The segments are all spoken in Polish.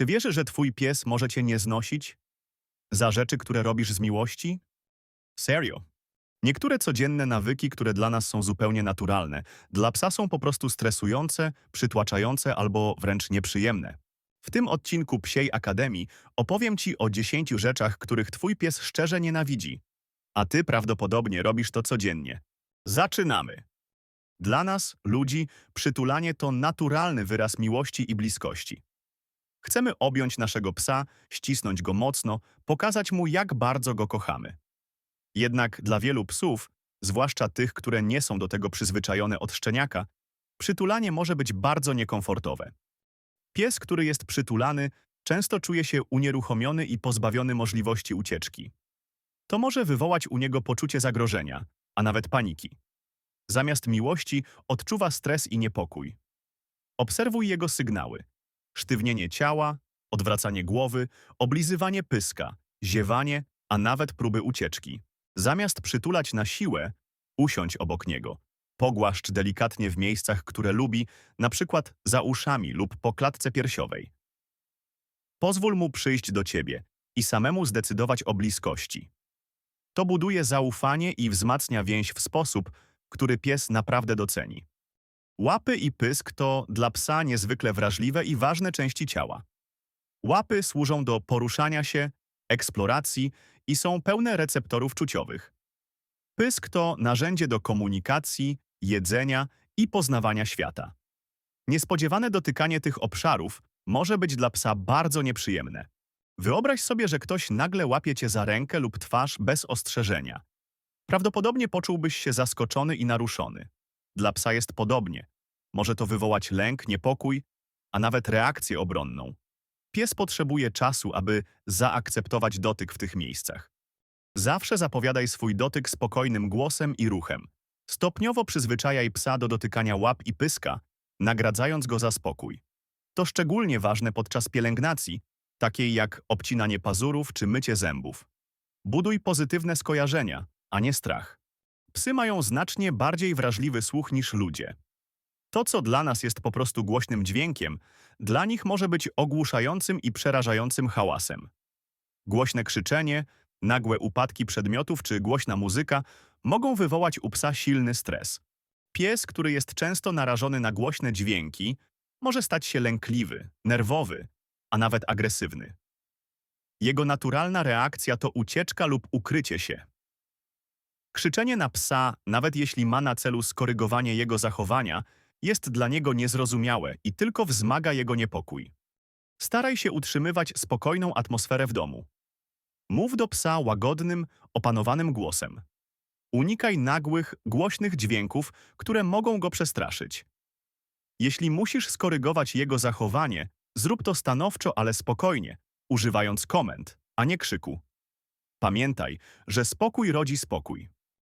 Czy wiesz, że twój pies może cię nie znosić? Za rzeczy, które robisz z miłości? Serio. Niektóre codzienne nawyki, które dla nas są zupełnie naturalne, dla psa są po prostu stresujące, przytłaczające albo wręcz nieprzyjemne. W tym odcinku Psiej Akademii opowiem Ci o 10 rzeczach, których Twój pies szczerze nienawidzi. A Ty prawdopodobnie robisz to codziennie. Zaczynamy! Dla nas, ludzi, przytulanie to naturalny wyraz miłości i bliskości. Chcemy objąć naszego psa, ścisnąć go mocno, pokazać mu, jak bardzo go kochamy. Jednak dla wielu psów, zwłaszcza tych, które nie są do tego przyzwyczajone od szczeniaka, przytulanie może być bardzo niekomfortowe. Pies, który jest przytulany, często czuje się unieruchomiony i pozbawiony możliwości ucieczki. To może wywołać u niego poczucie zagrożenia, a nawet paniki. Zamiast miłości odczuwa stres i niepokój. Obserwuj jego sygnały. Sztywnienie ciała, odwracanie głowy, oblizywanie pyska, ziewanie, a nawet próby ucieczki. Zamiast przytulać na siłę, usiądź obok niego. Pogłaszcz delikatnie w miejscach, które lubi, na przykład za uszami lub po klatce piersiowej. Pozwól mu przyjść do ciebie i samemu zdecydować o bliskości. To buduje zaufanie i wzmacnia więź w sposób, który pies naprawdę doceni. Łapy i pysk to dla psa niezwykle wrażliwe i ważne części ciała. Łapy służą do poruszania się, eksploracji i są pełne receptorów czuciowych. Pysk to narzędzie do komunikacji, jedzenia i poznawania świata. Niespodziewane dotykanie tych obszarów może być dla psa bardzo nieprzyjemne. Wyobraź sobie, że ktoś nagle łapie cię za rękę lub twarz bez ostrzeżenia. Prawdopodobnie poczułbyś się zaskoczony i naruszony. Dla psa jest podobnie. Może to wywołać lęk, niepokój, a nawet reakcję obronną. Pies potrzebuje czasu, aby zaakceptować dotyk w tych miejscach. Zawsze zapowiadaj swój dotyk spokojnym głosem i ruchem. Stopniowo przyzwyczajaj psa do dotykania łap i pyska, nagradzając go za spokój. To szczególnie ważne podczas pielęgnacji, takiej jak obcinanie pazurów czy mycie zębów. Buduj pozytywne skojarzenia, a nie strach. Psy mają znacznie bardziej wrażliwy słuch niż ludzie. To, co dla nas jest po prostu głośnym dźwiękiem, dla nich może być ogłuszającym i przerażającym hałasem. Głośne krzyczenie, nagłe upadki przedmiotów czy głośna muzyka mogą wywołać u psa silny stres. Pies, który jest często narażony na głośne dźwięki, może stać się lękliwy, nerwowy, a nawet agresywny. Jego naturalna reakcja to ucieczka lub ukrycie się. Krzyczenie na psa, nawet jeśli ma na celu skorygowanie jego zachowania, jest dla niego niezrozumiałe i tylko wzmaga jego niepokój. Staraj się utrzymywać spokojną atmosferę w domu. Mów do psa łagodnym, opanowanym głosem. Unikaj nagłych, głośnych dźwięków, które mogą go przestraszyć. Jeśli musisz skorygować jego zachowanie, zrób to stanowczo, ale spokojnie, używając komend, a nie krzyku. Pamiętaj, że spokój rodzi spokój.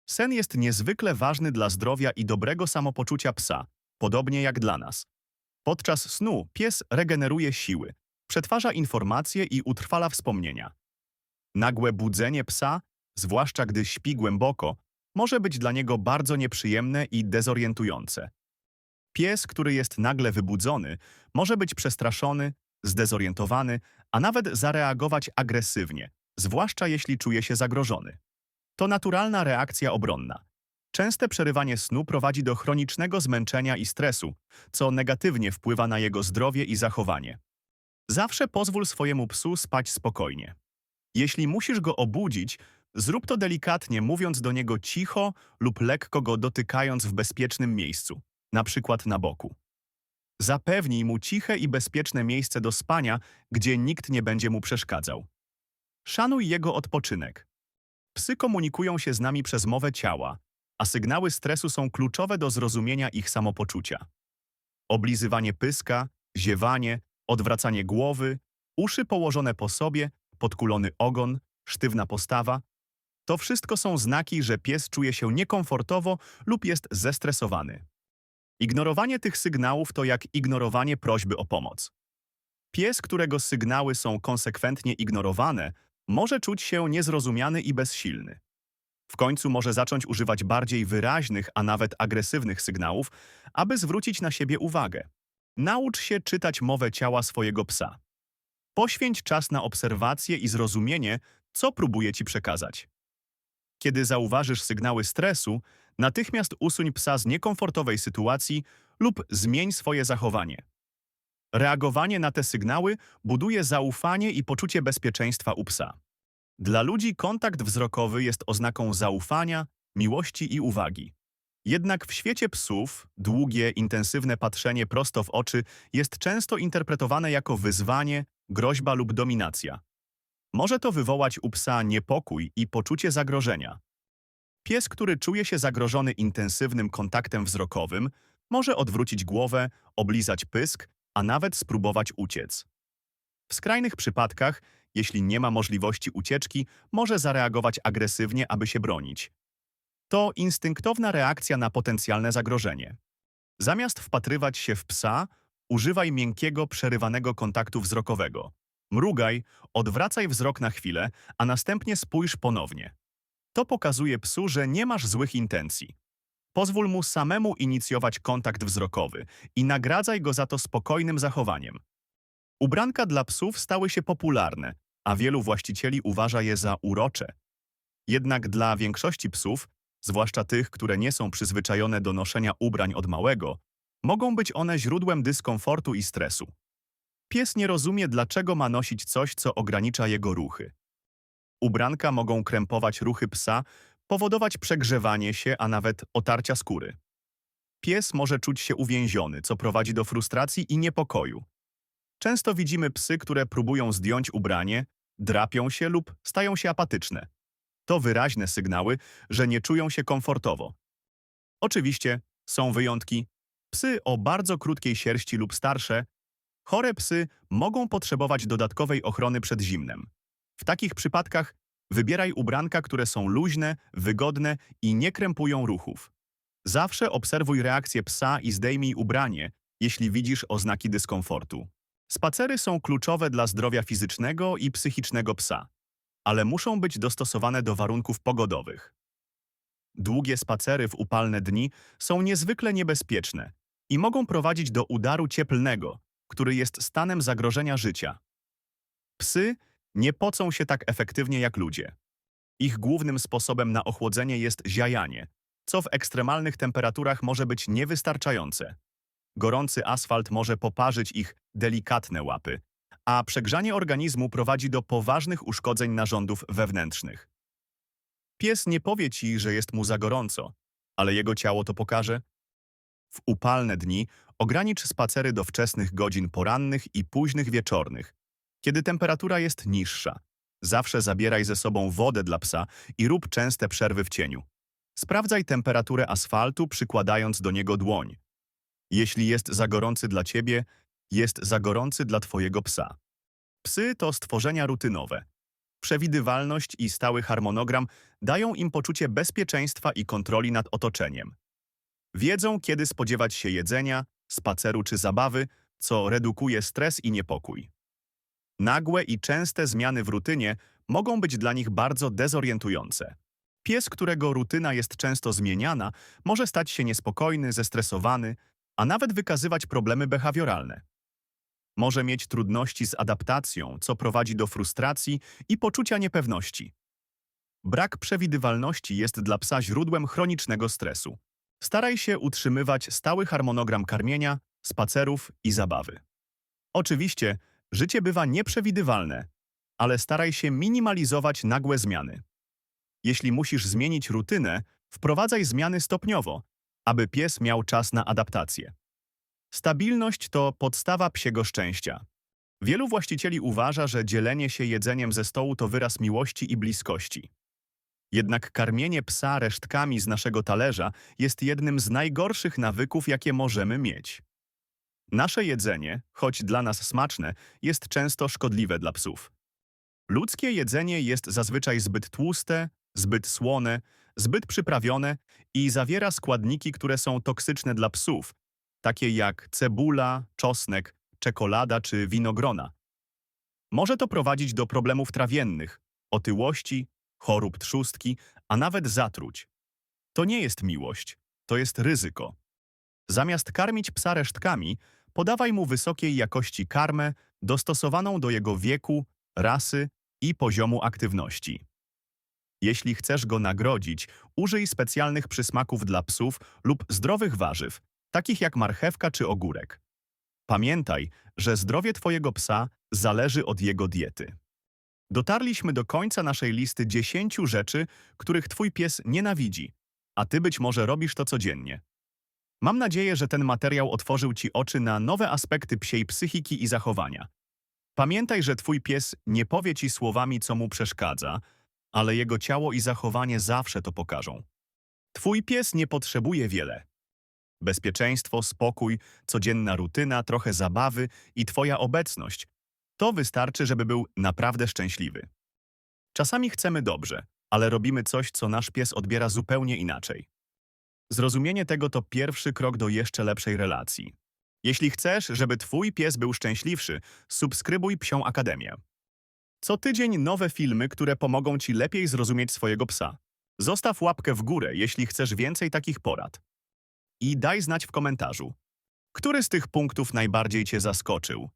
Sen jest niezwykle ważny dla zdrowia i dobrego samopoczucia psa, podobnie jak dla nas. Podczas snu pies regeneruje siły, przetwarza informacje i utrwala wspomnienia. Nagłe budzenie psa, zwłaszcza gdy śpi głęboko, może być dla niego bardzo nieprzyjemne i dezorientujące. Pies, który jest nagle wybudzony, może być przestraszony, zdezorientowany, a nawet zareagować agresywnie, zwłaszcza jeśli czuje się zagrożony. To naturalna reakcja obronna. Częste przerywanie snu prowadzi do chronicznego zmęczenia i stresu, co negatywnie wpływa na jego zdrowie i zachowanie. Zawsze pozwól swojemu psu spać spokojnie. Jeśli musisz go obudzić, zrób to delikatnie, mówiąc do niego cicho lub lekko go dotykając w bezpiecznym miejscu, na przykład na boku. Zapewnij mu ciche i bezpieczne miejsce do spania, gdzie nikt nie będzie mu przeszkadzał. Szanuj jego odpoczynek. Psy komunikują się z nami przez mowę ciała, a sygnały stresu są kluczowe do zrozumienia ich samopoczucia. Oblizywanie pyska, ziewanie, odwracanie głowy, uszy położone po sobie, podkulony ogon, sztywna postawa to wszystko są znaki, że pies czuje się niekomfortowo lub jest zestresowany. Ignorowanie tych sygnałów to jak ignorowanie prośby o pomoc. Pies, którego sygnały są konsekwentnie ignorowane, może czuć się niezrozumiany i bezsilny. W końcu może zacząć używać bardziej wyraźnych, a nawet agresywnych sygnałów, aby zwrócić na siebie uwagę. Naucz się czytać mowę ciała swojego psa. Poświęć czas na obserwację i zrozumienie, co próbuje ci przekazać. Kiedy zauważysz sygnały stresu, natychmiast usuń psa z niekomfortowej sytuacji lub zmień swoje zachowanie. Reagowanie na te sygnały buduje zaufanie i poczucie bezpieczeństwa u psa. Dla ludzi kontakt wzrokowy jest oznaką zaufania, miłości i uwagi. Jednak w świecie psów długie, intensywne patrzenie prosto w oczy jest często interpretowane jako wyzwanie, groźba lub dominacja. Może to wywołać u psa niepokój i poczucie zagrożenia. Pies, który czuje się zagrożony intensywnym kontaktem wzrokowym, może odwrócić głowę, oblizać pysk, a nawet spróbować uciec. W skrajnych przypadkach, jeśli nie ma możliwości ucieczki, może zareagować agresywnie, aby się bronić. To instynktowna reakcja na potencjalne zagrożenie. Zamiast wpatrywać się w psa, używaj miękkiego, przerywanego kontaktu wzrokowego. Mrugaj, odwracaj wzrok na chwilę, a następnie spójrz ponownie. To pokazuje psu, że nie masz złych intencji. Pozwól mu samemu inicjować kontakt wzrokowy i nagradzaj go za to spokojnym zachowaniem. Ubranka dla psów stały się popularne, a wielu właścicieli uważa je za urocze. Jednak dla większości psów, zwłaszcza tych, które nie są przyzwyczajone do noszenia ubrań od małego, mogą być one źródłem dyskomfortu i stresu. Pies nie rozumie, dlaczego ma nosić coś, co ogranicza jego ruchy. Ubranka mogą krępować ruchy psa, powodować przegrzewanie się, a nawet otarcia skóry. Pies może czuć się uwięziony, co prowadzi do frustracji i niepokoju. Często widzimy psy, które próbują zdjąć ubranie, drapią się lub stają się apatyczne. To wyraźne sygnały, że nie czują się komfortowo. Oczywiście są wyjątki. Psy o bardzo krótkiej sierści lub starsze, chore psy mogą potrzebować dodatkowej ochrony przed zimnem. W takich przypadkach wybieraj ubranka, które są luźne, wygodne i nie krępują ruchów. Zawsze obserwuj reakcję psa i zdejmij ubranie, jeśli widzisz oznaki dyskomfortu. Spacery są kluczowe dla zdrowia fizycznego i psychicznego psa, ale muszą być dostosowane do warunków pogodowych. Długie spacery w upalne dni są niezwykle niebezpieczne i mogą prowadzić do udaru cieplnego, który jest stanem zagrożenia życia. Psy nie pocą się tak efektywnie jak ludzie. Ich głównym sposobem na ochłodzenie jest ziajanie, co w ekstremalnych temperaturach może być niewystarczające. Gorący asfalt może poparzyć ich delikatne łapy, a przegrzanie organizmu prowadzi do poważnych uszkodzeń narządów wewnętrznych. Pies nie powie ci, że jest mu za gorąco, ale jego ciało to pokaże. W upalne dni ogranicz spacery do wczesnych godzin porannych i późnych wieczornych, kiedy temperatura jest niższa. Zawsze zabieraj ze sobą wodę dla psa i rób częste przerwy w cieniu. Sprawdzaj temperaturę asfaltu, przykładając do niego dłoń. Jeśli jest za gorący dla ciebie, jest za gorący dla twojego psa. Psy to stworzenia rutynowe. Przewidywalność i stały harmonogram dają im poczucie bezpieczeństwa i kontroli nad otoczeniem. Wiedzą, kiedy spodziewać się jedzenia, spaceru czy zabawy, co redukuje stres i niepokój. Nagłe i częste zmiany w rutynie mogą być dla nich bardzo dezorientujące. Pies, którego rutyna jest często zmieniana, może stać się niespokojny, zestresowany, a nawet wykazywać problemy behawioralne. Może mieć trudności z adaptacją, co prowadzi do frustracji i poczucia niepewności. Brak przewidywalności jest dla psa źródłem chronicznego stresu. Staraj się utrzymywać stały harmonogram karmienia, spacerów i zabawy. Oczywiście, życie bywa nieprzewidywalne, ale staraj się minimalizować nagłe zmiany. Jeśli musisz zmienić rutynę, wprowadzaj zmiany stopniowo, aby pies miał czas na adaptację. Stabilność to podstawa psiego szczęścia. Wielu właścicieli uważa, że dzielenie się jedzeniem ze stołu to wyraz miłości i bliskości. Jednak karmienie psa resztkami z naszego talerza jest jednym z najgorszych nawyków, jakie możemy mieć. Nasze jedzenie, choć dla nas smaczne, jest często szkodliwe dla psów. Ludzkie jedzenie jest zazwyczaj zbyt tłuste, zbyt słone, zbyt przyprawione i zawiera składniki, które są toksyczne dla psów, takie jak cebula, czosnek, czekolada czy winogrona. Może to prowadzić do problemów trawiennych, otyłości, chorób trzustki, a nawet zatruć. To nie jest miłość, to jest ryzyko. Zamiast karmić psa resztkami, podawaj mu wysokiej jakości karmę dostosowaną do jego wieku, rasy i poziomu aktywności. Jeśli chcesz go nagrodzić, użyj specjalnych przysmaków dla psów lub zdrowych warzyw, takich jak marchewka czy ogórek. Pamiętaj, że zdrowie Twojego psa zależy od jego diety. Dotarliśmy do końca naszej listy 10 rzeczy, których Twój pies nienawidzi, a Ty być może robisz to codziennie. Mam nadzieję, że ten materiał otworzył Ci oczy na nowe aspekty psiej psychiki i zachowania. Pamiętaj, że Twój pies nie powie Ci słowami, co mu przeszkadza, ale jego ciało i zachowanie zawsze to pokażą. Twój pies nie potrzebuje wiele. Bezpieczeństwo, spokój, codzienna rutyna, trochę zabawy i Twoja obecność to wystarczy, żeby był naprawdę szczęśliwy. Czasami chcemy dobrze, ale robimy coś, co nasz pies odbiera zupełnie inaczej. Zrozumienie tego to pierwszy krok do jeszcze lepszej relacji. Jeśli chcesz, żeby Twój pies był szczęśliwszy, subskrybuj Psią Akademię. Co tydzień nowe filmy, które pomogą Ci lepiej zrozumieć swojego psa. Zostaw łapkę w górę, jeśli chcesz więcej takich porad. I daj znać w komentarzu, który z tych punktów najbardziej Cię zaskoczył.